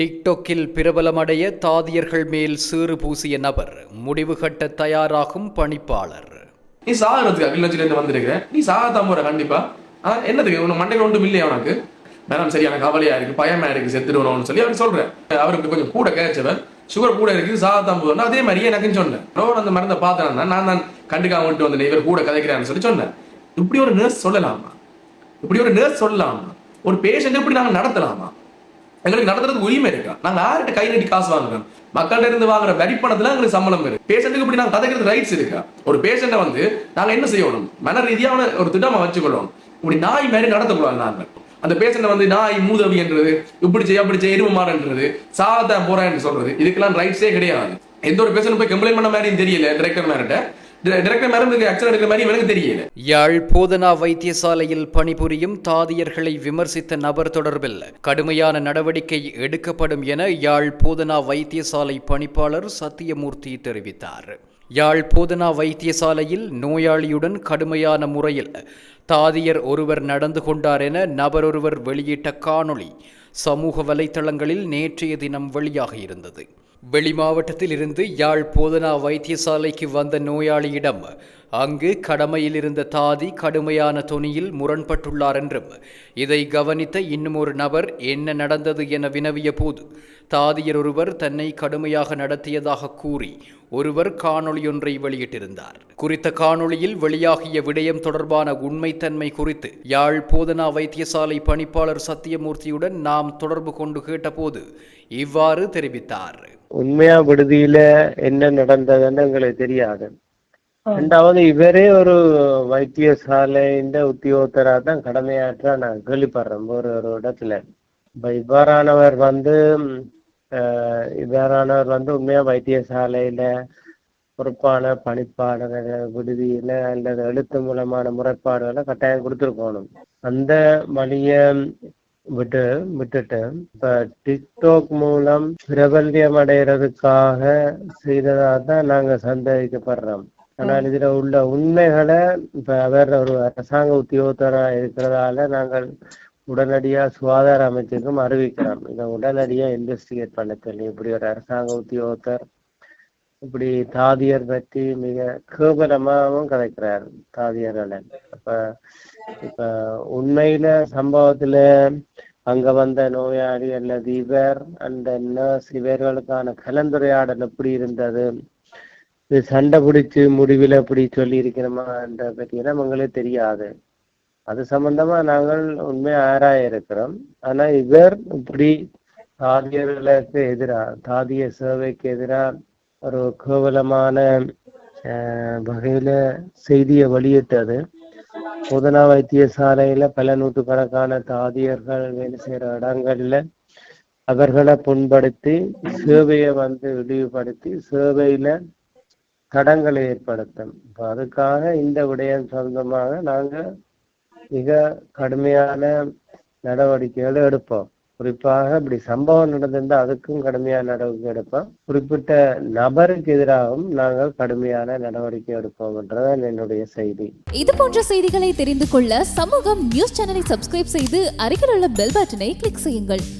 டிக்டோக்கில் பிரபலமடைய தாதியர்கள் மேல் சீறு பூசிய நபர் முடிவு கட்ட தயாராகும் பணிப்பாளர். நீ சாகிறதுக்கு அகில் இருந்து வந்திருக்க நீ சாகத்தான் போற கண்டிப்பா. ஆ, என்னதுக்கு? உனக்கு மண்டையில் ஒன்றும் இல்லையா உனக்கு? மேடம் சரியான கவலையா இருக்கு பயமா இருக்கு செத்துடுவோம்னு சொல்லி அவர் சொல்றேன் அவருக்கு கொஞ்சம் கூட கேச்சவர் சுகர் கூட இருக்கு சாகத்தான் போதும் அதே மாதிரி எனக்குன்னு சொன்னேன். அவர் அந்த மருந்தை பார்த்தேன் நான் தான் கண்டுக்காம விட்டு வந்தேன் இவர் கூட கதைக்கிறான்னு சொல்லி சொன்னேன். இப்படி ஒரு நர்ஸ் சொல்லலாமா? இப்படி ஒரு நர்ஸ் சொல்லலாமா? ஒரு பேஷண்ட் இப்படி நாங்க நடத்தலாமா? எங்களுக்கு நடத்துறதுக்கு உரிமை இருக்கா? நாங்க யார்கிட்ட கை நீட்டி காசு வாங்குறோம்? மக்கள்கிட்ட இருந்து வாங்குற வரி பணத்துல எங்களுக்கு சம்பளம் இருக்கு. பேஷண்ட்டுக்கு இப்படி நாங்க கதைக்கிறது ரைட்ஸ் இருக்கா? ஒரு பேஷண்ட்டை வந்து நாங்க என்ன செய்யணும்? மன ரீதியான ஒரு திட்டமா வச்சுக்கொள்ளணும். இப்படி நாய் மாதிரி நடத்தக்கூடாது நாங்கள் அந்த பேஷண்ட்டை வந்து நாய் மூதவி என்றது இப்படி செய்ய அப்படி செய்ய எருமை சாதான் போறான்னு சொல்றது. இதுக்கெல்லாம் ரைட்ஸே கிடையாது. எந்த ஒரு பேஷண்ட் போய் கம்ப்ளைண்ட் பண்ண மாதிரியும் தெரியல டிரெக்டர் மேரிட்ட யாழ் போதனா வைத்தியசாலையில் பணிபுரியும் தாதியர்களை விமர்சித்த நபர் தொடர்பில் கடுமையான நடவடிக்கை எடுக்கப்படும் என யாழ் போதனா வைத்தியசாலை பணிப்பாளர் சத்தியமூர்த்தி தெரிவித்தார். யாழ் போதனா வைத்தியசாலையில் நோயாளியுடன் கடுமையான முறையில் தாதியர் ஒருவர் நடந்து கொண்டார் என நபரொருவர் வெளியிட்ட காணொளி சமூக வலைத்தளங்களில் நேற்றைய தினம் வெளியாகியிருந்தது இருந்தது. மாவட்டத்தில் இருந்து யாழ் போதனா வைத்தியசாலைக்கு வந்த நோயாளியிடம் அங்கு கடமையில் இருந்த தாதி கடுமையான தொனியில் முரண்பட்டுள்ளார் என்றும் இதை கவனித்த இன்னும் ஒரு நபர் என்ன நடந்தது என வினவிய போது தாதியர் ஒருவர் தன்னை கடுமையாக நடத்தியதாக கூறி ஒருவர் காணொளியொன்றை வெளியிட்டிருந்தார். குறித்த காணொளியில் வெளியாகிய விடயம் தொடர்பான உண்மைத்தன்மை குறித்து யாழ் போதனா வைத்தியசாலை பணிப்பாளர் சத்தியமூர்த்தியுடன் நாம் தொடர்பு கொண்டு கேட்டபோது இவ்வாறு தெரிவித்தார். உண்மையா விடுதியில என்ன நடந்ததுன்னு எங்களுக்கு தெரியாது. ரெண்டாவது இவரே ஒரு வைத்தியசாலையின் உத்தியோகத்தரா தான் கடமையாற்றா நான் கேள்விப்படுறேன். ஒரு ஒரு இடத்துல. இப்ப இவ்வாறானவர் வந்து இவ்வாறானவர் வந்து உண்மையா வைத்தியசாலையில பொறுப்பான பணிப்பாளர் விடுதியில அல்லது எழுத்து மூலமான முறைப்பாடுகளை கட்டாயம் கொடுத்துருக்கணும். அந்த வழிய விட்டு விட்டுட்டு இப்ப டிக்டாக் மூலம் பிரபல்யம் அடைகிறதுக்காக செய்ததாக தான் நாங்க சந்தேகிக்கப்படுறோம். ஆனால் இதுல உள்ள உண்மைகளை இப்ப வேற ஒரு அரசாங்க உத்தியோகத்தரா இருக்கிறதால நாங்கள் உடனடியா சுகாதார அமைச்சருக்கும் அறிவிக்கிறோம் இதை உடனடியா இன்வெஸ்டிகேட் பண்ண தெரியும் இப்படி ஒரு அரசாங்க உத்தியோகத்தர் இப்படி தாதியர் பற்றி மிக கேவலமாகவும் கதைக்கிறார் தாதியர்களை அப்ப இப்ப உண்மையில சம்பவத்துல அங்க வந்த நோயாளி அல்லது இவர் அந்த நர்ஸ் இவர்களுக்கான கலந்துரையாடல் எப்படி இருந்தது? இது சண்டை பிடிச்சு முடிவில் அப்படி சொல்லி இருக்கிறோமான்ற பற்றியெல்லாம் எங்களுக்கு தெரியாது. அது சம்பந்தமா நாங்கள் உண்மையா ஆராய இருக்கிறோம் ஆனா இவர் இப்படி தாதியர்களுக்கு எதிராக தாதிய சேவைக்கு எதிராக ஒரு கேவலமான அஹ், வகையில செய்தியை வெளியிட்டது. புதனா வைத்தியசாலையில பல நூற்றுக்கணக்கான தாதியர்கள் வேலை செய்யற இடங்கள்ல அவர்களை புண்படுத்தி சேவையை வந்து இழிவுபடுத்தி சேவையில தடங்களை ஏற்படுத்தும். இப்போ அதுக்காக இந்த விடயம் சொந்தமாக நாங்கள் மிக கடுமையான நடவடிக்கைகளை எடுப்போம். குறிப்பாக இப்படி சம்பவம் நடந்திருந்தால் அதுக்கும் கடுமையான நடவடிக்கை எடுப்போம். குறிப்பிட்ட நபருக்கு எதிராகவும் நாங்கள் கடுமையான நடவடிக்கை எடுப்போம் என்றதான் என்னுடைய செய்தி. இது போன்ற செய்திகளை தெரிந்து கொள்ள சமூகம் நியூஸ் சேனலை சப்ஸ்கிரைப் செய்து அருகில் உள்ள பெல் பட்டனை கிளிக் செய்யுங்கள்.